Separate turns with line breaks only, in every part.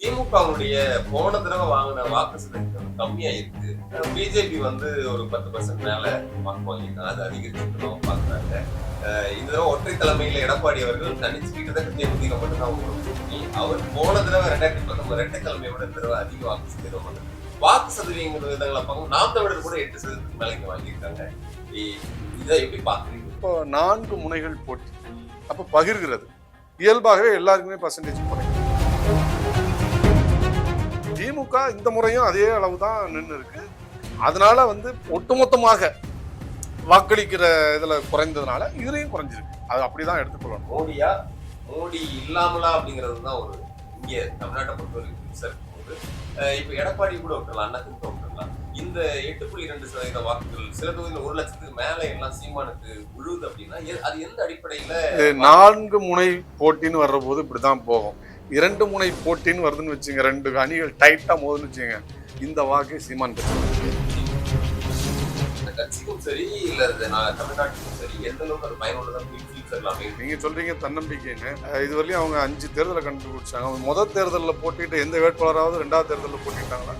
திமுகவுடைய போன தடவை வாங்கின வாக்கு சதவீதம் கம்மியா இருக்கு பிஜேபி வந்து ஒரு பத்து பர்சன்ட் மேல வாக்கு வாங்கியிருக்காங்க. அது அதிகரிச்சுக்கணும் பாக்குறாங்க இந்த தடவை ஒற்றை தலைமையில எடப்பாடி அவர்கள் தனிச்சு கிட்டத்தட்ட தேமுதிக மட்டும் தான் உங்களுக்கு கூட்டணி அவர் போன தடவை ரெண்டாயிரத்தி பத்தொன்பது ரெட்டை தலைமையோட இந்த தடவை அதிக வாக்கு சதவீதம் வந்து வாக்கு சதவீதங்கள் விதங்களை பார்க்கும் நாம் தமிழர் கூட எட்டு சதவீதத்துக்கு மேல இங்க வாங்கியிருக்காங்க. இதை எப்படி பாக்குறீங்க
இப்போ நான்கு முனைகள் போட்டி. அப்போ பகிர்கிறது. இயல்பாகவே எல்லாருக்குமே பர்சன்டேஜ் குறையும் திமுக இந்த முறையும் அதே அளவு தான் நின்று இருக்கு அதனால வந்து ஒட்டுமொத்தமாக வாக்களிக்கிற இதுல குறைந்ததுனால இதுலயும் குறைஞ்சிருக்கு. அது அப்படிதான் எடுத்துக்கொள்ளணும்.
மோடியா? மோடி இல்லாமலா அப்படிங்கிறது தான் ஒரு இங்க தமிழ்நாட்டை பொறுத்த வரைக்கும் இருக்கும்போது இப்ப எடப்பாடி கூட விட்டுறலாம் அண்ணா திமுக விட்டுறலாம் இந்த எட்டு புள்ளி ரெண்டு சதவீத வாக்குகள் சில தொகுதியில் ஒரு லட்சத்துக்கு மேல எல்லாம் சீமானுக்கு விழுது அப்படின்னா அது எந்த அடிப்படையில
நான்கு முனை போட்டின்னு வர்ற போது இப்படிதான் போகும். இரண்டு முனை போட்டின்னு வருதுன்னு வச்சுங்க ரெண்டு அணிகள் டைட்டா மோதுன்னு வச்சுங்க இந்த வாக்கு சீமான் நீங்க சொல்றீங்க தன்னம்பிக்கைன்னு. இதுவரையும் அவங்க அஞ்சு தேர்தலை கண்டுபிடிச்சாங்க. அவங்க முதல் தேர்தலில் போட்டிட்டு எந்த வேட்பாளராவது ரெண்டாவது தேர்தலில் போட்டிட்டாங்களா?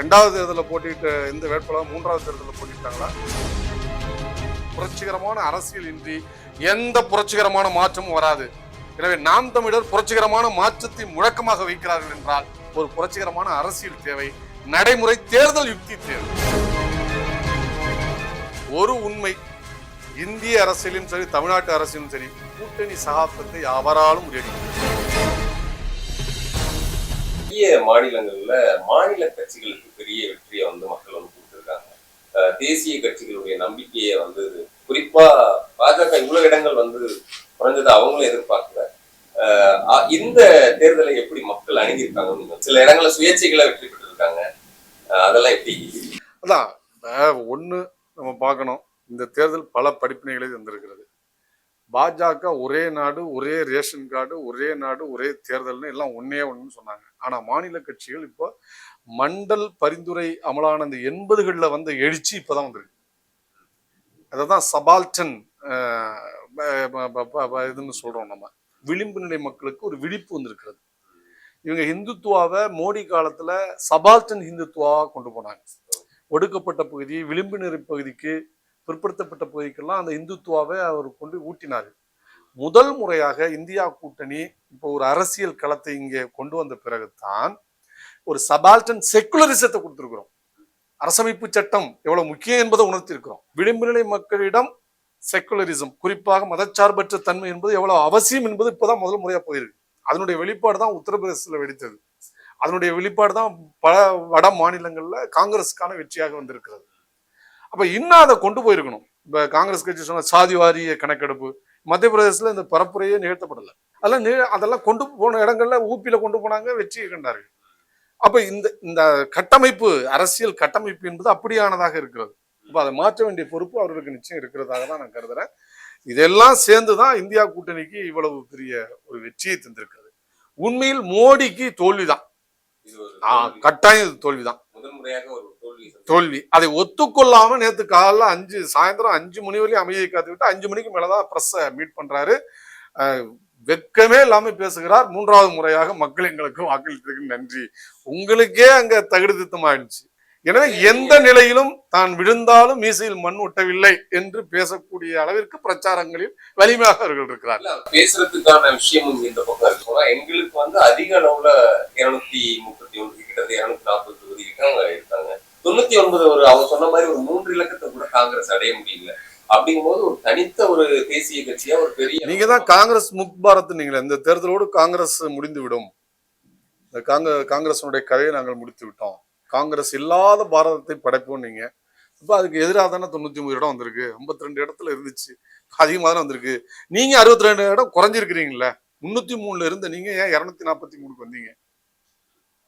ரெண்டாவது தேர்தலில் போட்டிட்டு எந்த வேட்பாளர் மூன்றாவது தேர்தலில் போட்டிட்டாங்களா? புரட்சிகரமான அரசியல் இன்றி எந்த புரட்சிகரமான மாற்றமும் வராது. எனவே நாம் தமிழர் புரட்சிகரமான மாற்றத்தை முழக்கமாக வைக்கிறார்கள் என்றால் ஒரு புரட்சிகரமான அரசியல் தேவை நடைமுறை தேர்தல் யுக்தி தேவை. ஒரு உண்மை இந்திய அரசியலும் சரி தமிழ்நாட்டு அரசியலும் சரி கூட்டணி சகாப்தத்தை அவராலும் முறியடிக்கும்.
பெரிய மாநிலங்கள்ல மாநில கட்சிகளுக்கு பெரிய வெற்றியை வந்து மக்கள் வந்து கொடுத்துருக்காங்க. தேசிய கட்சிகளுடைய நம்பிக்கையை வந்து குறிப்பா பாஜக இவ்வளவு இடங்கள் இந்த தேர்தலை எப்படி மக்கள் அணுகியிருக்காங்க சில இடங்களில் சுயேட்சைகளை வெற்றி பெற்றிருக்காங்க. அதெல்லாம் எப்படி?
அதான் ஒன்று நம்ம பார்க்கணும். இந்த தேர்தல் பல படிப்பினைகளை தந்திருக்கிறது. பாஜக ஒரே நாடு ஒரே ரேஷன் கார்டு ஒரே நாடு ஒரே தேர்தல்னு எல்லாம் ஒன்னே ஒன்றுன்னு சொன்னாங்க. ஆனால் மாநில கட்சிகள் இப்போ மண்டல் பரிந்துரை அமலான இந்த எண்பதுகளில் வந்த எழுச்சி இப்போதான் வந்திருக்கு. அதை தான் சபால்டன் இதுன்னு சொல்றோம் நம்ம. விளிம்பு நிலை மக்களுக்கு ஒரு விழிப்பு வந்திருக்கிறது. இவங்க இந்துத்துவாவை மோடி காலத்துல சபால்டன் ஹிந்துத்துவாவா கொண்டு போனாங்க. ஒடுக்கப்பட்ட பகுதி விளிம்பு நிறை பகுதிக்கு பிற்படுத்தப்பட்ட பகுதிக்கெல்லாம் அந்த இந்துத்துவாவை அவர் கொண்டு ஊட்டினார். முதல் முறையாக இந்தியா கூட்டணி இப்போ ஒரு அரசியல் களத்தை இங்கே கொண்டு வந்த பிறகுதான் ஒரு சபால்டன் செக்குலரிசத்தை கொடுத்துருக்குறோம். அரசமைப்பு சட்டம் எவ்வளவு முக்கியம் என்பதை உணர்த்திருக்கிறோம் விளிம்பு நிலை மக்களிடம் செக்குலரிசம் குறிப்பாக மதச்சார்பற்ற தன்மை என்பது எவ்வளவு அவசியம் என்பது இப்போதான் முதல் முறையா போயிருக்கு. அதனுடைய வெளிப்பாடு தான் உத்தரப்பிரதேசத்தில் வெடித்தது. அதனுடைய வெளிப்பாடு தான் பல வட மாநிலங்களில் காங்கிரஸுக்கான வெற்றியாக வந்திருக்கிறது. அப்ப இன்னும் அதை கொண்டு போயிருக்கணும். இப்போ காங்கிரஸ் கட்சி சொன்ன சாதி வாரிய கணக்கெடுப்பு மத்திய பிரதேசத்துல இந்த பரப்புரையே நிகழ்த்தப்படலை. அதெல்லாம் அதெல்லாம் கொண்டு போன இடங்கள்ல ஊப்பியில் கொண்டு போனாங்க வெற்றியை கண்டார்கள். அப்போ இந்த இந்த கட்டமைப்பு அரசியல் கட்டமைப்பு என்பது அப்படியானதாக இருக்கிறது. அப்ப அதை மாற்ற வேண்டிய பொறுப்பு அவர்களுக்கு நிச்சயம் இருக்கிறதாக தான் நான் கருதுறேன். இதெல்லாம் சேர்ந்துதான் இந்தியா கூட்டணிக்கு இவ்வளவு பெரிய ஒரு வெற்றியை தந்திருக்கிறது. உண்மையில் மோடிக்கு தோல்விதான். கட்டாயம் இது தோல்விதான்.
தோல்வி
அதை ஒத்துக்கொள்ளாம நேத்து காலைல அஞ்சு சாயந்தரம் அஞ்சு மணி வரையும் அமைதியை காத்து விட்டு அஞ்சு மணிக்கு மேலதான் பிரஸ்ஸை மீட் பண்றாரு. அஹ், வெட்கமே இல்லாம பேசுகிறார். மூன்றாவது முறையாக மக்கள் எங்களுக்கு வாக்களித்ததுக்கு நன்றி. உங்களுக்கே அங்க தகுதி ஆயிடுச்சு எனவே எந்த நிலையிலும் தான் விழுந்தாலும் மீசையில் மண் ஒட்டவில்லை என்று பேசக்கூடிய அளவிற்கு பிரச்சாரங்களில் வலிமையாக அவர்கள் இருக்கிறார்
பேசுறதுக்கான விஷயமும் இந்த பக்கம் இருக்கு. ஆனா எங்களுக்கு வந்து அதிக அளவுல இருநூத்தி முப்பத்தி ஒன்று கிட்டத்தட்ட இருநூத்தி நாற்பது தொகுதி இருக்காங்க இருக்காங்க. தொண்ணூத்தி ஒன்பது ஒரு அவங்க சொன்ன மாதிரி ஒரு மூன்று இலக்கத்தை கூட காங்கிரஸ் அடைய முடியல. அப்படிங்கும்போது ஒரு தனித்த ஒரு தேசிய கட்சியா ஒரு பெரிய
நீங்க தான் காங்கிரஸ் முக் பாரத் நீங்களே. இந்த தேர்தலோடு காங்கிரஸ் முடிந்து விடும் இந்த காங்க காங்கிரஸினுடைய கதையை நாங்கள் முடித்து விட்டோம் காங்கிரஸ் இல்லாத பாரதத்தை படைப்போம் நீங்கள் இப்போ அதுக்கு எதிராக தானே தொண்ணூத்தி ஒம்பது இடம் வந்திருக்கு. 52 ரெண்டு இடத்துல இருந்துச்சு. அதிகமாக தானே வந்திருக்கு. நீங்க அறுபத்தி ரெண்டு இடம் குறைஞ்சிருக்கிறீங்களே முன்னூத்தி மூணுல இருந்த நீங்க ஏன் இரநூத்தி நாற்பத்தி மூணுக்கு வந்தீங்க?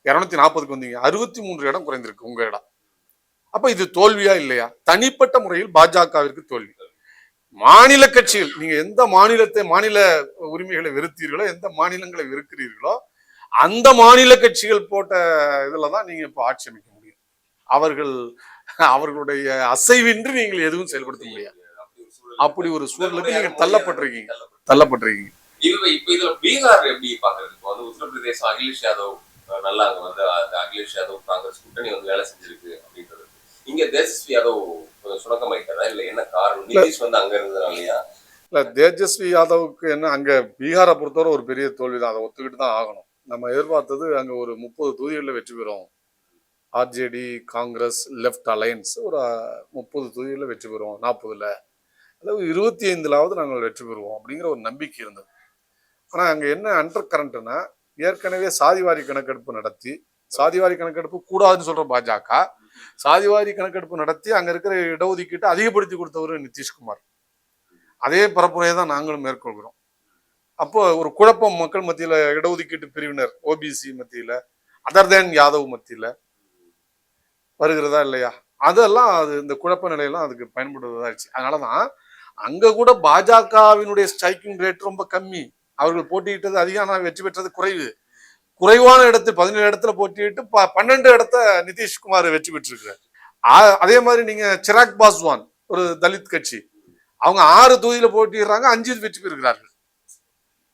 இருநூத்தி நாற்பதுக்கு வந்தீங்க. அறுபத்தி மூன்று இடம் குறைந்திருக்கு உங்க இடம். அப்ப இது தோல்வியா இல்லையா? தனிப்பட்ட முறையில் பாஜகவிற்கு தோல்வி. மாநில கட்சிகள் நீங்க எந்த மாநிலத்தை மாநில உரிமைகளை வெறுத்தீர்களோ எந்த மாநிலங்களை வெறுக்கிறீர்களோ அந்த மாநில கட்சிகள் போட்ட இதுல தான் நீங்க இப்போ ஆட்சி அமைக்க முடியும். அவர்கள் அவர்களுடைய அசைவின்றி நீங்கள் எதுவும் செயல்படுத்த முடியாது.
அப்படி ஒரு
சூழலுக்கு நீங்க தள்ளப்பட்டிருக்கீங்க.
தள்ளப்பட்டிருக்கீங்க. இப்ப இதுல பீகார் எப்படி பாக்குறது? இப்போ வந்து உத்தரப்பிரதேசம் அகிலேஷ் யாதவ் நல்லா அங்க வந்து அந்த அகிலேஷ் யாதவ் காங்கிரஸ் கூட்டணி வந்து வேலை செஞ்சிருக்கு அப்படின்றது. இங்க தேஜஸ்வி யாதவ் கொஞ்சம் சுணக்கமாயிட்டாரா? இல்ல என்ன காரணம்? நிதிஷ் வந்து அங்க இருந்ததுனாலயா
இல்ல தேஜஸ்வி யாதவுக்கு என்ன அங்க பீகாரை பொறுத்தவரை ஒரு பெரிய தோல்வி தான் அதை ஒத்துக்கிட்டு தான் ஆகணும். நம்ம எதிர்பார்த்தது அங்கே ஒரு முப்பது தொகுதிகளில் வெற்றி பெறும். ஆர்ஜேடி காங்கிரஸ் லெஃப்ட் அலையன்ஸ் ஒரு முப்பது தொகுதிகளில் வெற்றி பெறுவோம் நாற்பதில். அதாவது இருபத்தி ஐந்துலாவது நாங்கள் வெற்றி பெறுவோம் அப்படிங்கிற ஒரு நம்பிக்கை இருந்தது. ஆனால் அங்கே என்ன அண்டர் கரண்ட்னா ஏற்கனவே சாதிவாரி கணக்கெடுப்பு நடத்தி சாதிவாரி கணக்கெடுப்பு கூடாதுன்னு சொல்கிற பாஜக சாதிவாரி கணக்கெடுப்பு நடத்தி அங்கே இருக்கிற இடஒதுக்கீட்டை அதிகப்படுத்தி கொடுத்தவர் நிதிஷ்குமார். அதே பரப்புரையை தான் நாங்களும் மேற்கொள்கிறோம். அப்போ ஒரு குழப்பம் மக்கள் மத்தியில இடஒதுக்கீட்டு பிரிவினர் ஓபிசி மத்தியில அதர் தேன் யாதவ் மத்தியில வருகிறதா இல்லையா? அதெல்லாம் அது இந்த குழப்ப நிலையெல்லாம் அதுக்கு பயன்படுவதாச்சு அதனாலதான் அங்க கூட பாஜகவினுடைய ஸ்ட்ரைக்கிங் ரேட் ரொம்ப கம்மி. அவர்கள் போட்டியிட்டது அதிகம் ஆனால் வெற்றி பெற்றது குறைவு. குறைவான இடத்து பதினேழு இடத்துல போட்டியிட்டு ப- பன்னெண்டு இடத்த நிதிஷ்குமார் வெற்றி பெற்றிருக்கிறார். ஆ- அதே மாதிரி நீங்க சிராக் பாஸ்வான் ஒரு தலித் கட்சி. அவங்க ஆறு தொகுதியில போட்டிடுறாங்க அஞ்சு வெற்றி பெறுகிறார்கள்.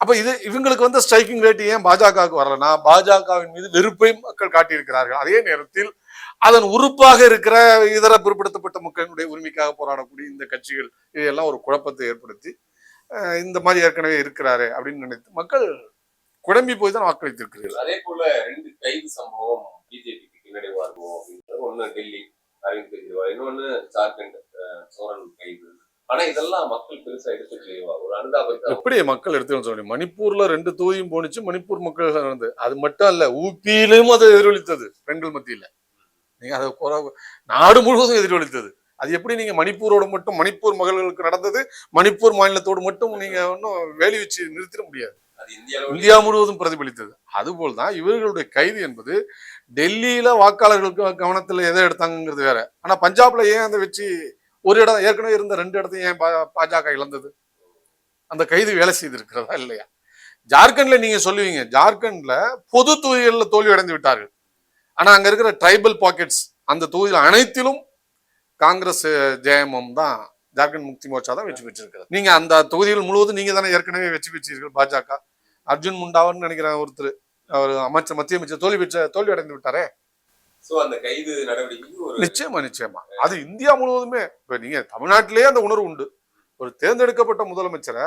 அப்ப இது இவங்களுக்கு வந்து ஸ்ட்ரைக்கிங் ரேட் ஏன் பாஜகவுக்கு வரலன்னா பாஜகவின் மீது வெறுப்பை மக்கள் காட்டியிருக்கிறார்கள். அதே நேரத்தில் அதன் உறுப்பாக இருக்கிற இதர பிற்படுத்தப்பட்ட மக்களினுடைய உரிமைக்காக போராடக்கூடிய இந்த கட்சிகள் இதையெல்லாம் ஒரு குழப்பத்தை ஏற்படுத்தி இந்த மாதிரி ஏற்கனவே இருக்கிறாரு அப்படின்னு நினைத்து மக்கள் குழம்பி போய் தான் வாக்களித்திருக்கிறார்கள்.
அதே போல ரெண்டு கைது சம்பவம் பிஜேபிக்கு பின்னடைவா இருக்கும் அப்படின்றது ஒண்ணு டெல்லி அரவிந்த் கெஜ்ரிவால் இன்னொன்னு ஜார்க்கண்ட் சோரன் கைது. ஆனா இதெல்லாம் மக்கள் பெருசா எடுத்துக்கலையோ ஒரு அனுதாபத்தை
எப்படி மக்கள் எடுத்துக்கணும் சொல்லி. மணிப்பூர்ல ரெண்டு தொகுதியும் போணுச்சு மணிப்பூர் மக்கள் நடந்து. அது மட்டும் அல்ல ஊபியிலும் அது எதிரொலித்தது பெண்கள் மத்தியில. நீங்க அதை குறை- நாடு முழுவதும் எதிரொலித்தது. அது எப்படி நீங்க மணிப்பூரோட மட்டும் மணிப்பூர் மகள்களுக்கு நடந்தது மணிப்பூர் மாநிலத்தோடு மட்டும் நீங்க ஒன்றும் வேலி வச்சு நிறுத்திட முடியாது.
அது
இந்தியா முழுவதும் பிரதிபலித்தது. அதுபோல் தான் இவர்களுடைய கைது என்பது டெல்லியில வாக்காளர்களுக்கு கவனத்துல எதை எடுத்தாங்கிறது வேற. ஆனா பஞ்சாப்ல ஏன் அந்த வெற்றி ஒரு இடம் ஏற்கனவே இருந்த ரெண்டு இடத்தையும் ஏன் பா- பாஜக இழந்தது? அந்த கைது வேலை செய்திருக்கிறதா இல்லையா? ஜார்க்கண்ட்ல நீங்க சொல்லுவீங்க ஜார்க்கண்ட்ல பொது தொகுதிகளில் தோல்வி அடைந்து விட்டார்கள். ஆனா அங்க இருக்கிற ட்ரைபல் பாக்கெட்ஸ் அந்த தொகுதியில் அனைத்திலும் காங்கிரஸ் ஜெயமம் தான் ஜார்க்கண்ட் முக்தி மோர்ச்சா தான் வெற்றி பெற்றிருக்கிறது. நீங்க அந்த தொகுதிகள் முழுவதும் நீங்க தானே ஏற்கனவே வெற்றி பெற்றீர்கள் பாஜக. அர்ஜுன் முண்டாவர்னு நினைக்கிறேன் ஒருத்தர் அவர் அமைச்சர் மத்திய அமைச்சர் தோல்வி பெற்ற தோல்வி அடைந்து விட்டாரே.
அந்த கைது நடவடிக்கைக்கு ஒரு
நிச்சயமா நிச்சயமா. அது இந்தியா முழுவதுமே இப்ப நீங்க தமிழ்நாட்டிலேயே அந்த உணர்வு உண்டு. ஒரு தேர்ந்தெடுக்கப்பட்ட முதலமைச்சரை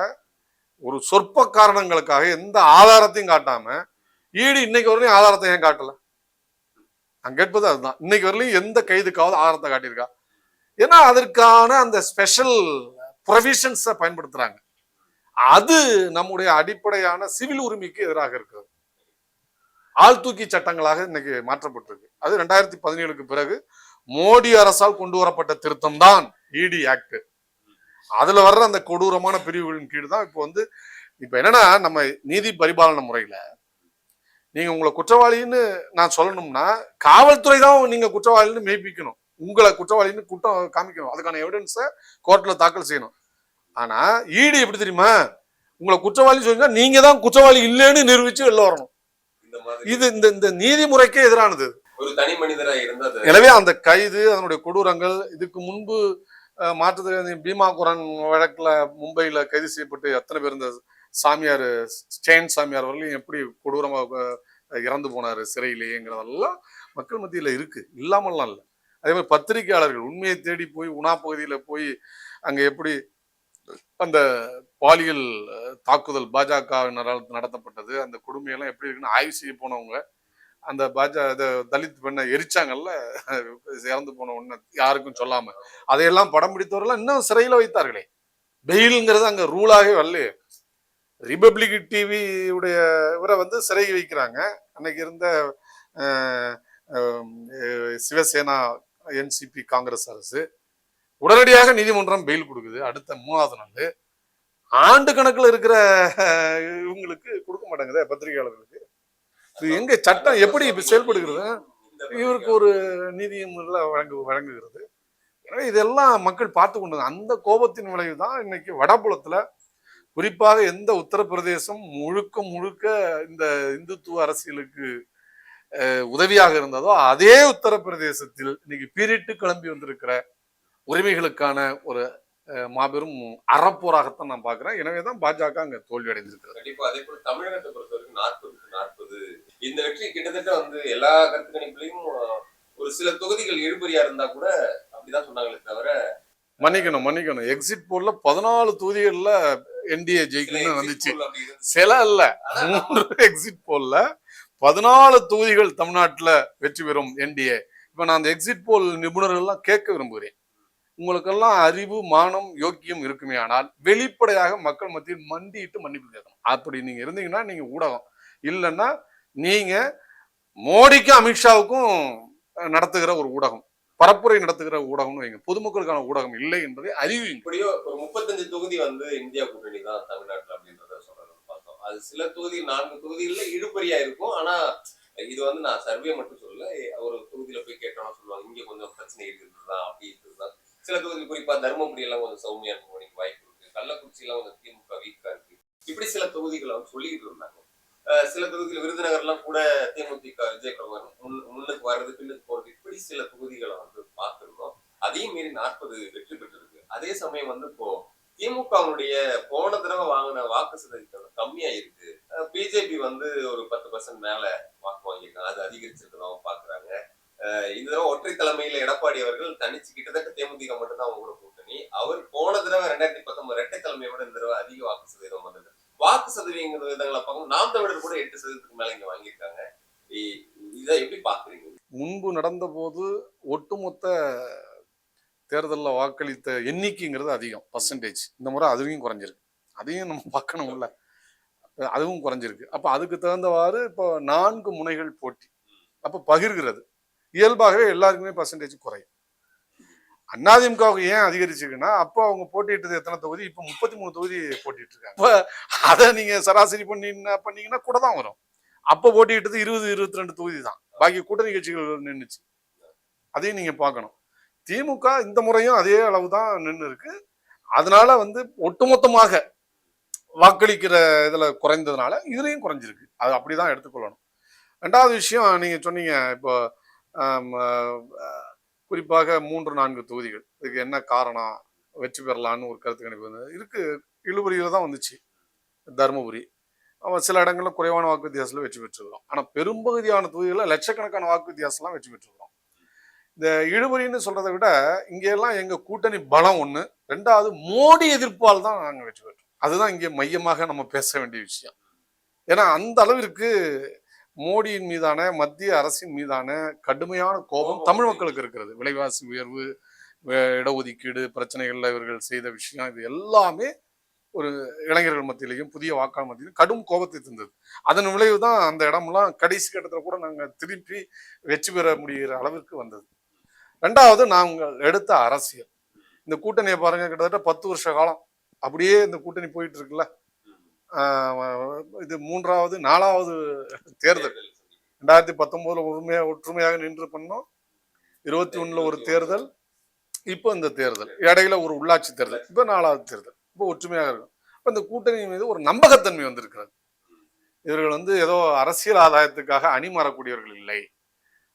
ஒரு சொற்ப காரணங்களுக்காக எந்த ஆதாரத்தையும் காட்டாம ஈடு இன்னைக்கு வரலையும் ஆதாரத்தை ஏன் காட்டல? நான் கேட்பது அதுதான். இன்னைக்கு வரலையும் எந்த கைதுக்காவது ஆதாரத்தை காட்டியிருக்கா? ஏன்னா அதற்கான அந்த ஸ்பெஷல் ப்ரொவிஷன்ஸை பயன்படுத்துறாங்க. அது நம்முடைய அடிப்படையான சிவில் உரிமைக்கு எதிராக இருக்கிறது. ஆள் தூக்கி சட்டங்களாக இன்னைக்கு மாற்றப்பட்டிருக்கு. அது ரெண்டாயிரத்தி பதினேழுக்கு பிறகு மோடி அரசால் கொண்டு வரப்பட்ட திருத்தம் தான் இடி ஆக்ட் அதுல வர்ற அந்த கொடூரமான பிரிவுகளின் கீழ் தான் இப்போ வந்து இப்ப என்னன்னா நம்ம நீதி பரிபாலன முறையில நீங்க உங்களை குற்றவாளின்னு நான் சொல்லணும்னா காவல்துறை தான் நீங்க குற்றவாளின்னு மெய்ப்பிக்கணும். உங்களை குற்றவாளின்னு குற்றம் காமிக்கணும். அதுக்கான எவிடன்ஸை கோர்ட்ல தாக்கல் செய்யணும். ஆனா ஈடு எப்படி தெரியுமா? உங்களை குற்றவாளின்னு சொல்லினா நீங்க தான் குற்றவாளி இல்லைன்னு நிரூபிச்சு வெளில வரணும். இது இந்த இந்த நீதிமுறைக்கே எதிரானது.
ஒரு தனி மனிதரா இருந்தா அது
எனவே அந்த கைது அதனுடைய கொடூரங்கள் இதுக்கு முன்பு மாற்றுத்திறனாளி பீமா குரன் வழக்குல மும்பையில கைது செய்யப்பட்டு எத்தனை பேர் இந்த சாமியார் ஸ்டேன் சாமியார் வரலையும் எப்படி கொடூரமா அஹ், இறந்து போனாரு சிறையிலேயேங்கிறதெல்லாம் மக்கள் மத்தியில இருக்கு. இல்லாமல்லாம் இல்லை. அதே மாதிரி பத்திரிகையாளர்கள் உண்மையை தேடி போய் உணா பகுதியில போய் அங்க எப்படி அந்த பாலியல் தாக்குதல் பாஜகவினரால் நடத்தப்பட்டது. அந்த கொடுமையெல்லாம் எப்படி இருக்குன்னு ஆய்வு செய்ய போனவங்க அந்த பாஜக தலித் பெண்ணை எரிச்சாங்கல்ல இறந்து போன ஒன்று யாருக்கும் சொல்லாம. அதையெல்லாம் படம் பிடித்தவரெல்லாம் இன்னும் சிறையில் வைத்தார்களே. பெயில்ங்கிறது அங்க ரூலாகவே வரலையே. ரிபப்ளிக் டிவி உடைய இவரை வந்து சிறை வைக்கிறாங்க. அன்னைக்கு இருந்த சிவசேனா என்சிபி காங்கிரஸ் அரசு உடனடியாக நீதிமன்றம் பெயில் கொடுக்குது. அடுத்த மூணாவது நாள் ஆண்டு கணக்கில் இருக்கிற இவங்களுக்கு கொடுக்க மாட்டாங்க பத்திரிகையாளர்களுக்கு. இது எங்க சட்டம் எப்படி செயல்படுகிறது? இவருக்கு ஒரு நீதியும் வழங்கு வழங்குகிறது. எனவே இதெல்லாம் மக்கள் பார்த்து கொண்டு அந்த கோபத்தின் விளைவு தான் இன்னைக்கு வடபுலத்துல குறிப்பாக எந்த உத்தரப்பிரதேசம் முழுக்க முழுக்க இந்த இந்துத்துவ அரசியலுக்கு உதவியாக இருந்ததோ அதே உத்தரப்பிரதேசத்தில் இன்னைக்கு பீரிட்டு கிளம்பி வந்திருக்கிற உரிமைகளுக்கான ஒரு மாபெரும் அறப்போராகத்தான் நான் பார்க்கிறேன். எனவே தான் பாஜக அங்க தோல்வி அடைந்திருக்கிறது.
கண்டிப்பா அதே போல தமிழகத்தை பொறுத்த வரைக்கும் நாற்பதுக்கு நாற்பது. இந்த வெற்றி கிட்டத்தட்ட வந்து எல்லா கருத்து கணிப்புலையும் ஒரு சில தொகுதிகள் இழுபறியா இருந்தா கூட அப்படிதான் சொன்னாங்களே தவிர
மன்னிக்கணும் மன்னிக்கணும். எக்ஸிட் போல்ல பதினாலு தொகுதிகள்ல என்டிஏ ஜெயிக்கணும்னு வந்துச்சு. சில இல்ல. மூன்று எக்ஸிட் போல்ல பதினாலு தொகுதிகள் தமிழ்நாட்டுல வெற்றி பெறும் என்டிஏ இப்ப நான் அந்த எக்ஸிட் போல் நிபுணர்கள் எல்லாம் கேட்க விரும்புகிறேன். உங்களுக்கெல்லாம் அறிவு மானம் யோக்கியம் இருக்குமே ஆனால் வெளிப்படையாக மக்கள் மத்தியில் மண்டிட்டு மன்னிப்பு கேட்கணும். அப்படி நீங்க இருந்தீங்கன்னா நீங்க ஊடகம். இல்லைன்னா நீங்க மோடிக்கும் அமித்ஷாவுக்கும் நடத்துகிற ஒரு ஊடகம். பரப்புரை நடத்துகிற ஊடகம்னு வைங்க. பொதுமக்களுக்கான ஊடகம் இல்லை என்பதை அறிவிங்க
இப்படியோ ஒரு முப்பத்தஞ்சு தொகுதி வந்து இந்தியா கூட்டணி தான் தமிழ்நாட்டில் அப்படின்றத சொல்றது பார்த்தோம். அது சில தொகுதி நான்கு தொகுதிகளில் இழுபறியா இருக்கும். ஆனா இது வந்து நான் சர்வே மட்டும் சொல்லல ஒரு தொகுதியில போய் கேட்டோம்னா சொல்லுவாங்க இங்க கொஞ்சம் பிரச்சனை இருக்குதுதான் அப்படி இருக்குதுதான் சில தர்மபுரி எல்லாம் கொஞ்சம் சௌமியா இருக்கும் வாய்ப்பு இருக்கு. கள்ளக்குறிச்சி எல்லாம் கொஞ்சம் திமுக வீக்கா இருக்கு. இப்படி சில தொகுதிகளை வந்து சொல்லிக்கிட்டு இருந்தாங்க. சில தொகுதியில் விருதுநகர்லாம் கூட தேமுதிக விஜய் பிரபாகரன் முன் முன்னுக்கு வர்றது பின்னுக்கு போறது இப்படி சில தொகுதிகளை வந்து பார்த்திருந்தோம் அதையும் மீறி நாற்பது வெற்றி பெற்றிருக்கு அதே சமயம் வந்து இப்போ திமுகவுடைய போன தடவை வாங்கின வாக்கு சதவீதம் கம்மியா இருக்கு பிஜேபி வந்து ஒரு பத்து பர்சன்ட் மேல வாக்கு வாங்கியிருக்காங்க அது அதிகரிச்சிருக்கணும் பாக்குறாங்க அஹ் இந்த தடவை ஒற்றை தலைமையில எடப்பாடி அவர்கள் தனிச்சு கிட்டத்தட்ட தேமுதிக மட்டும்தான் அவங்க கூட கூட்டணி அவர் போன தடவை ரெண்டாயிரத்தி பத்தொன்பது இரட்டை தலைமையை விட இந்த தடவை அதிக வாக்கு சதவீதம் வந்தது வாக்கு சதவீத விதங்களை பார்க்கும் நாம் தமிழர் கூட எட்டு சதவீதத்துக்கு மேல இங்க வாங்கியிருக்காங்க. இதை எப்படி பாக்குறீங்க
முன்பு நடந்தபோது ஒட்டுமொத்த தேர்தலில் வாக்களித்த எண்ணிக்கைங்கிறது அதிகம் பர்சன்டேஜ் இந்த முறை அதுவும் குறைஞ்சிருக்கு. அதையும் நம்ம பார்க்கணும்ல. அதுவும் குறைஞ்சிருக்கு. அப்போ அதுக்கு தகுந்தவாறு இப்போ நான்கு முனைகள் போட்டி. அப்போ பகிர்கிறது. இயல்பாகவே எல்லாருக்குமே பர்சன்டேஜ் குறையும். அதிமுகவுக்கு ஏன் அதிகரிச்சுக்குன்னா அப்போ அவங்க போட்டியிட்டது எத்தனை தொகுதி? இப்போ முப்பத்தி மூணு தொகுதி போட்டிட்டு இருக்காங்க இப்போ அதை நீங்க சராசரி பண்ணீங்கன்னா பண்ணீங்கன்னா கூட தான் வரும். அப்போ போட்டியிட்டது இருபது இருபத்தி ரெண்டு தொகுதி தான். பாக்கி கூட்டணி கட்சிகள் நின்றுச்சு அதையும் நீங்க பார்க்கணும். திமுக இந்த முறையும் அதே அளவு தான் நின்று இருக்கு அதனால வந்து ஒட்டுமொத்தமாக வாக்களிக்கிற இதுல குறைந்ததுனால இதுலயும் குறைஞ்சிருக்கு. அது அப்படிதான் எடுத்துக்கொள்ளணும். ரெண்டாவது விஷயம் நீங்க சொன்னீங்க இப்போ குறிப்பாக மூன்று நான்கு தொகுதிகள். இதுக்கு என்ன காரணம்? வெற்றி பெறலான்னு ஒரு கருத்து கணிப்பு வந்து இருக்கு. இழுபறியில் தான் வந்துச்சு. தருமபுரி. அவன் சில இடங்களில் குறைவான வாக்கு வித்தியாசத்தில் வெற்றி பெற்றிருக்கிறோம். ஆனால் பெரும்பகுதியான தொகுதிகளில் லட்சக்கணக்கான வாக்கு வித்தியாசம்லாம் வெற்றி பெற்றிருக்கிறோம். இந்த இழுபறின்னு சொல்கிறத விட இங்கெல்லாம் எல்லாம் கூட்டணி பலம் ஒன்று ரெண்டாவது மோடி எதிர்ப்பால் தான் நாங்கள் வெற்றி பெற்றோம். அதுதான் இங்கே மையமாக நம்ம பேச வேண்டிய விஷயம். ஏன்னா அந்த அளவிற்கு மோடியின் மீதான மத்திய அரசின் மீதான கடுமையான கோபம் தமிழ் மக்களுக்கு இருக்கிறது. விலைவாசி உயர்வு இடஒதுக்கீடு பிரச்சனைகள்ல இவர்கள் செய்த விஷயம் இது எல்லாமே ஒரு இளைஞர்கள் மத்தியிலையும் புதிய வாக்காளர் மத்தியிலும் கடும் கோபத்தை தந்தது. அதன் விளைவு தான் அந்த இடமெல்லாம் கடைசி கட்டத்தில் கூட நாங்கள் திருப்பி வெற்றி பெற முடிகிற அளவிற்கு வந்தது. ரெண்டாவது நாங்கள் எடுத்த அரசியல். இந்த கூட்டணியை பாருங்க கிட்டத்தட்ட பத்து வருஷ காலம். அப்படியே இந்த கூட்டணி போயிட்டு இருக்குல்ல? இது மூன்றாவது நாலாவது தேர்தல். ரெண்டாயிரத்தி பத்தொன்பதுல ஒருமையா ஒற்றுமையாக நின்று பண்ணோம். இருபத்தி ஒண்ணுல ஒரு தேர்தல். இப்போ இந்த தேர்தல். இடையில ஒரு உள்ளாட்சி தேர்தல். இப்போ நாலாவது தேர்தல். இப்போ ஒற்றுமையாக இருக்கும். இப்போ இந்த கூட்டணி மீது ஒரு நம்பகத்தன்மை வந்திருக்கிறது. இவர்கள் வந்து ஏதோ அரசியல் ஆதாயத்துக்காக அணி மாறக்கூடியவர்கள் இல்லை.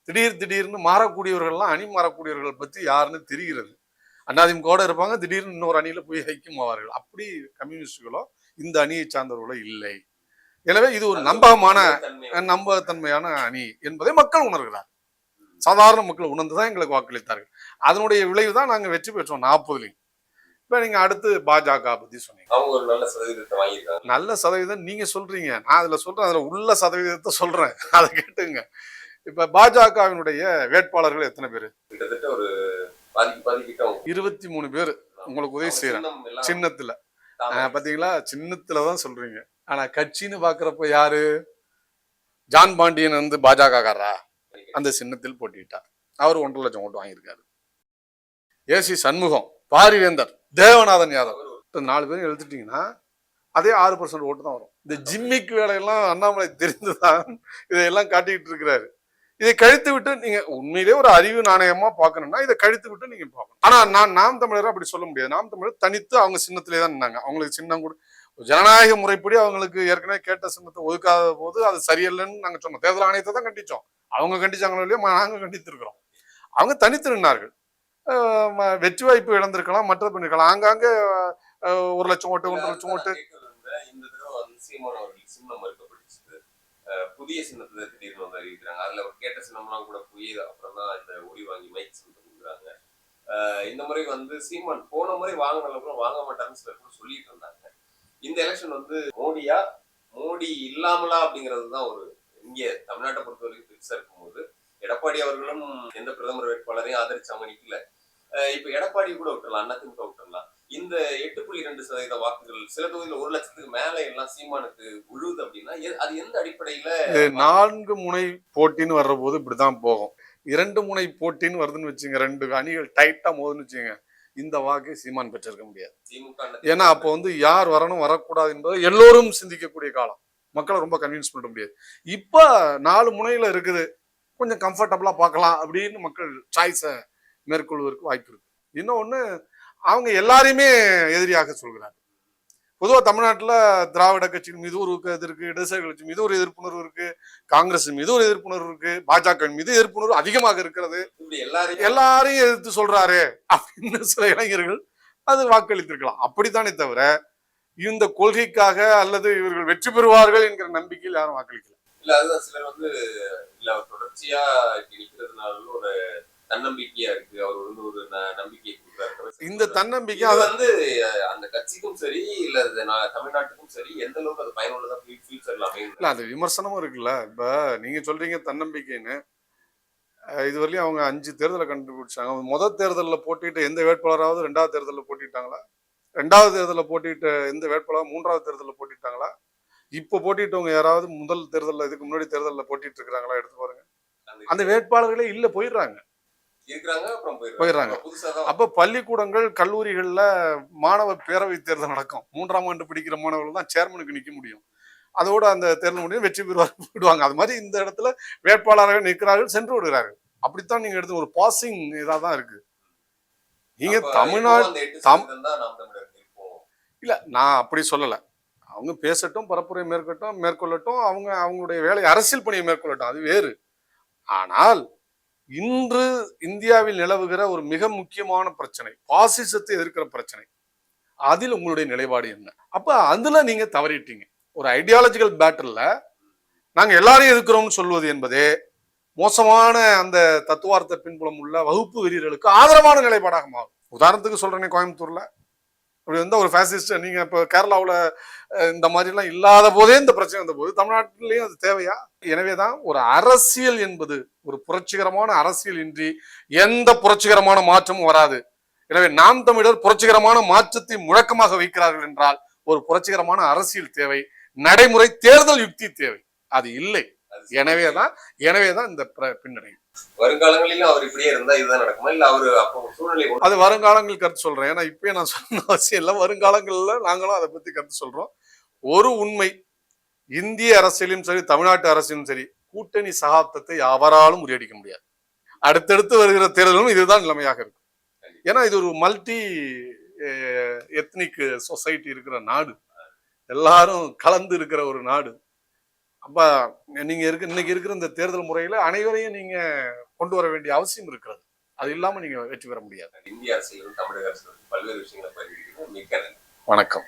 திடீர் திடீர்னு மாறக்கூடியவர்கள்லாம் அணி மாறக்கூடியவர்கள் பற்றி யாருன்னு தெரிகிறது. அதிமுகவோட இருப்பாங்க. திடீர்னு இன்னொரு அணியில போய் ஐக்கியம் ஆவார்கள். அப்படி கம்யூனிஸ்டுகளோ இந்த அணியை சார்ந்தவர்களோ இல்லை. எனவே இது ஒரு நம்பகமான நம்பகத்தன்மையான அணி என்பதை மக்கள் உணர்கிறார் சாதாரண மக்கள் உணர்ந்துதான் எங்களுக்கு வாக்களித்தார்கள். அதனுடைய விளைவு தான் நாங்க வெற்றி பெற்றோம் நாற்பதுலையும். இப்ப நீங்க அடுத்து பாஜக பத்தி சொன்னீங்க.
அவங்க ஒரு நல்ல சதவீதத்தை வாங்கியிருக்காங்க.
நல்ல சதவீதம் நீங்க சொல்றீங்க. நான் அதுல சொல்றேன் அதுல உள்ள சதவீதத்தை சொல்றேன். அதை கேட்டுங்க. இப்ப பாஜகவினுடைய வேட்பாளர்கள் எத்தனை பேர்?
கிட்டத்தட்ட ஒரு
இருபத்தி மூணு பேர். உங்களுக்கு உதவி
எல்லாம்
சின்னத்துல. பாத்தீங்களா? சின்னத்துல தான் சொல்றீங்க. ஆனா கட்சின்னு பாக்குறப்ப யாரு? ஜான் பாண்டியன் வந்து பாஜக காரரா அந்த சின்னத்தில் போட்டிட்டார் அவர் ஒன்றரை லட்சம் ஓட்டு வாங்கியிருக்காரு. ஏசி சண்முகம் பாரிவேந்தர் தேவநாதன் யாதவ். நாலு பேரும் எழுத்துட்டீங்கன்னா அதே ஆறு பர்சன்ட் ஓட்டு தான் வரும். இந்த ஜிம்மிக்கு வேலையெல்லாம் அண்ணாமலை தெரிந்துதான் இதையெல்லாம் காட்டிக்கிட்டு இருக்கிறாரு. இதை கழித்து விட்டு நீங்க உண்மையிலே ஒரு அறிவு நாணயமா பார்க்கணும்னா இதை கழித்து விட்டு நீங்க பார்க்கணும். ஆனா நான் நாம் தமிழர் அப்படி சொல்ல முடியாது. நாம் தமிழர் தனித்து அவங்க சின்னத்திலே தான் இருந்தாங்க அவங்களுக்கு சின்னம் கூட ஜனநாயக முறைப்படி அவங்களுக்கு ஏற்கனவே கேட்ட சின்னத்தை ஒதுக்காத போது அது சரியில்லைன்னு நாங்க சொன்னோம். தேர்தல் ஆணையத்தை தான் கண்டிச்சோம். அவங்க கண்டிச்சாங்களோ இல்லையோ நாங்க கண்டித்திருக்கிறோம். அவங்க தனித்து நின்றார்கள் வெற்றி வாய்ப்பு இழந்திருக்கலாம் மற்ற பண்ணிருக்கலாம். ஆங்காங்க ஒரு லட்சம் ஓட்டு ஒன்றரை லட்சம் ஓட்டு.
புதிய சின்னத்தை திடீர்னு வந்து அறிவிக்கிறாங்க. அதுல அவர் கேட்ட சின்னம்லாம் கூட போய் அப்புறம் தான் இந்த ஒளி வாங்கி மைக் சின்னத்தை கொடுக்குறாங்க. இந்த முறை வந்து சீமான் போன முறை வாங்கினால கூட வாங்க மாட்டாருன்னு சிலர் கூட சொல்லிட்டு இருந்தாங்க. இந்த எலெக்ஷன் வந்து மோடியா? மோடி இல்லாமலா அப்படிங்கிறது தான் ஒரு இங்கே தமிழ்நாட்டை பொறுத்த வரைக்கும் பெருசா இருக்கும்போது. எடப்பாடி அவர்களும் எந்த பிரதமர் வேட்பாளரையும் ஆதரிச்சு அவங்க நிக்கல இப்ப எடப்பாடி கூட விட்டுறலாம் திமுக விட்டுறலாம் இந்த எட்டு புள்ளி ரெண்டு சதவீத வாக்குகள் சில தொகுதியில ஒரு லட்சத்துக்கு மேல எல்லாம் சீமானுக்கு விழுது அப்படின்னா அது எந்த அடிப்படையில
நான்கு முனை போட்டின்னு வர்ற போது இப்படிதான் போகும். இரண்டு முனை போட்டின்னு வருதுன்னு வச்சுங்க ரெண்டு அணிகள் டைட்டா மோதுன்னு வச்சுங்க இந்த வாக்கை சீமான் பெற்றிருக்க முடியாது. ஏன்னா அப்போ வந்து யார் வரணும் வரக்கூடாது என்பதை எல்லோரும் சிந்திக்கக்கூடிய காலம். மக்களை ரொம்ப கன்வின்ஸ் பண்ண முடியாது. இப்ப நாலு முனையில இருக்குது கொஞ்சம் கம்ஃபர்டபுளா பார்க்கலாம் அப்படின்னு மக்கள் சாய்ஸை மேற்கொள்வதற்கு வாய்ப்பு இருக்கு. இன்னொன்னு அவங்க எல்லாரையுமே எதிரியாக சொல்கிறாங்க. பொதுவா தமிழ்நாட்டுல திராவிட கட்சிகள் மீது ஒரு இது இருக்கு இடதுசாரி கட்சி மீது ஒரு எதிர்ப்புணர்வு இருக்கு காங்கிரஸ் மீது ஒரு எதிர்ப்புணர்வு இருக்கு பாஜக மீது எதிர்ப்புணர்வு அதிகமாக இருக்கிறது.
எல்லாரையும்
எல்லாரையும் எதிர்த்து சொல்றாரு அப்படின்னு சில இளைஞர்கள் அது வாக்களித்திருக்கலாம். அப்படித்தானே தவிர இந்த கொள்கைக்காக அல்லது இவர்கள் வெற்றி பெறுவார்கள் என்கிற நம்பிக்கையில் யாரும் வாக்களிக்கல.
இல்ல அதுதான் சிலர் வந்து இல்ல தொடர்ச்சியா இப்படி நிக்கிறதுனால ஒரு தன்னம்பிக்கையா இருக்கு. அவர் வந்து ஒரு நம்பிக்கையை கொடுக்குறாரு
இந்த தன்னம்பிக்கை அதை
வந்து அந்த கட்சிக்கும் சரி இல்ல தமிழ்நாட்டுக்கும் சரி எந்த அளவுக்கு அது பயனுள்ளதா ஃபியூச்சர்ல அமையும்
இல்ல அது விமர்சனமும் இருக்குல்ல. இப்ப நீங்க சொல்றீங்க தன்னம்பிக்கைன்னு. அஹ் இதுவரையிலும் அவங்க அஞ்சு தேர்தலை கண்டுபிடிச்சாங்க. முதல் தேர்தலில் போட்டிட்டு எந்த வேட்பாளராவது ரெண்டாவது தேர்தலில் போட்டிட்டாங்களா? ரெண்டாவது தேர்தலில் போட்டிட்டு எந்த வேட்பாளர் மூன்றாவது தேர்தலில் போட்டிட்டாங்களா? இப்போ போட்டிட்டவங்க யாராவது முதல் தேர்தலில் இதுக்கு முன்னாடி தேர்தலில் போட்டிட்டு இருக்கிறாங்களா? எடுத்து பாருங்க. அந்த வேட்பாளர்களே இல்ல போயிடுறாங்க.
போயிடுறாங்க.
அப்ப பள்ளிக்கூடங்கள் கல்லூரிகள்ல மாணவ பேரவை தேர்தல் நடக்கும். மூன்றாம் ஆண்டு படிக்கிற மாணவர்கள் தான் சேர்மனுக்கு நிக்க முடியும். அதோட அந்த தேர்தல் முடியும் வெற்றி பெறுவார் விடுவாங்க அது மாதிரி இந்த இடத்துல வேட்பாளர்கள் நிற்கிறார்கள் சென்று விடுகிறார்கள். அப்படித்தான் நீங்க எடுத்து ஒரு பாசிங் இதா தான் இருக்கு. நீங்க தமிழ்நாடு தம்- இல்ல நான் அப்படி சொல்லல. அவங்க பேசட்டும் பரப்புரை மேற்கட்டும் மேற்கொள்ளட்டும் அவங்க அவங்களுடைய வேலை அரசியல் பணியை மேற்கொள்ளட்டும் அது வேறு. ஆனால் இன்று இந்தியாவில் நிலவுகிற ஒரு மிக முக்கியமான பிரச்சனை பாசிசத்தை எதிர்க்கிற பிரச்சனை. அதில் உங்களுடைய நிலைப்பாடு என்ன? அப்ப அதுல நீங்க தவறிட்டீங்க. ஒரு ஐடியாலஜிக்கல் பேட்டில் நாங்க எல்லாரையும் எதிர்க்கிறோம்னு சொல்வது என்பதே மோசமான அந்த தத்துவார்த்த பின்புலம் உள்ள வகுப்பு வெறியர்களுக்கு ஆதரவான நிலைப்பாடாக மாறும். உதாரணத்துக்கு சொல்றேனே கோயம்புத்தூர்ல. அப்படி வந்து ஒரு ஃபேசிஸ்ட் நீங்க இப்போ கேரளாவில் இந்த மாதிரிலாம் இல்லாத போதே இந்த பிரச்சனை வந்த போது தமிழ்நாட்டிலையும் அது தேவையா? எனவே தான் ஒரு அரசியல் என்பது ஒரு புரட்சிகரமான அரசியல் இன்றி எந்த புரட்சிகரமான மாற்றமும் வராது. எனவே நாம் தமிழர் புரட்சிகரமான மாற்றத்தை முழக்கமாக வைக்கிறார்கள் என்றால் ஒரு புரட்சிகரமான அரசியல் தேவை நடைமுறை தேர்தல் யுக்தி தேவை. அது இல்லை.
அது
எனவேதான் எனவேதான் இந்த பிர- பின்னடைவு
வருங்காலங்களிலும் அவர் இப்படியே இருந்தா இதுதான் நடக்குமா? இல்ல அவரு அப்போ சூழ்நிலை
அது வருங்காலங்கள் கருத்து சொல்றேன். ஏன்னா இப்பயே நான் சொன்ன அவசியம் இல்லை. வருங்காலங்கள்ல நாங்களும் அதை பத்தி கருத்து சொல்றோம். ஒரு உண்மை இந்திய அரசியலும் சரி தமிழ்நாட்டு அரசியலும் சரி கூட்டணி சகாப்தத்தை யாவராலும் முறியடிக்க முடியாது. அடுத்தடுத்து வருகிற தேர்தலும் இதுதான் நிலைமையாக இருக்கும். ஏன்னா இது ஒரு மல்டி எத்னிக் சொசைட்டி இருக்கிற நாடு. எல்லாரும் கலந்து இருக்கிற ஒரு நாடு. அப்ப நீங்க இருக்க இன்னைக்கு இருக்கிற இந்த தேர்தல் முறையில அனைவரையும் நீங்க கொண்டு வர வேண்டிய அவசியம் இருக்கிறது. அது இல்லாம நீங்க வெற்றி பெற முடியாது.
இந்திய அரசியலும் தமிழக அரசியலும் பல்வேறு விஷயங்களை
வணக்கம்.